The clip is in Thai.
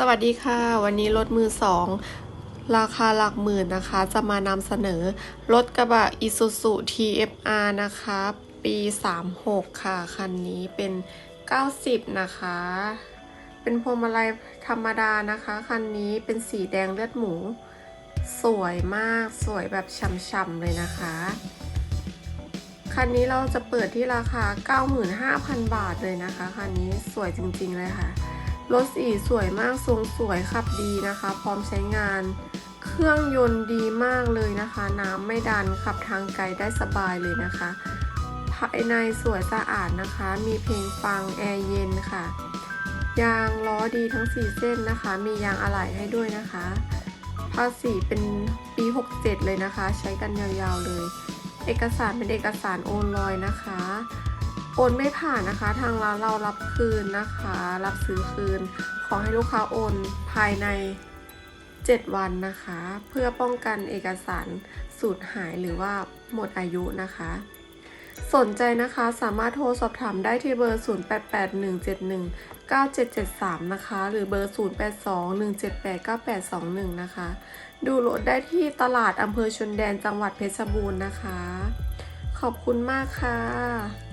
สวัสดีค่ะ วันนี้รถมือสองราคาหลักหมื่นนะคะ จะมานำเสนอรถกระบะ Isuzu TFR นะคะ ปี 36 ค่ะ คันนี้เป็น 90 นะคะ เป็นพวงมาลัยธรรมดานะคะ คันนี้เป็นสีแดงเลือดหมู สวยมากสวยแบบช่ำๆเลยนะคะ คันนี้เราจะเปิดที่ราคา 95,000 บาทเลยนะคะ คันนี้สวยจริงๆเลยค่ะ รถสีสวยมากทรงสวยขับดีนะคะ พร้อมใช้งาน เครื่องยนต์ดีมากเลยนะคะ น้ำไม่ดันขับทางไกลได้สบายเลยนะคะ ภายในสวยสะอาดนะคะ มีเพลงฟังแอร์เย็นค่ะ ยางล้อดีทั้ง 4 เส้นนะคะ มียางอะไหล่ให้ด้วยนะคะ ภาษีเป็นปี 67 เลยนะคะ ใช้กันยาวๆเลย เอกสารเป็นเอกสารโอนลอยนะคะ โอนไม่ผ่านนะคะ ทางร้านเรารับคืนนะคะ รับซื้อคืน ขอให้ลูกค้าโอนภายใน 7 วันนะคะ เพื่อป้องกันเอกสารสูญหายหรือว่าหมดอายุนะคะ สนใจนะคะสามารถโทรสอบถามได้ที่เบอร์ 0881719773 นะคะ หรือเบอร์ 0821789821 นะคะ ดูรถได้ที่ตลาดอำเภอชนแดนจังหวัดเพชรบูรณ์นะคะ ขอบคุณมากค่ะ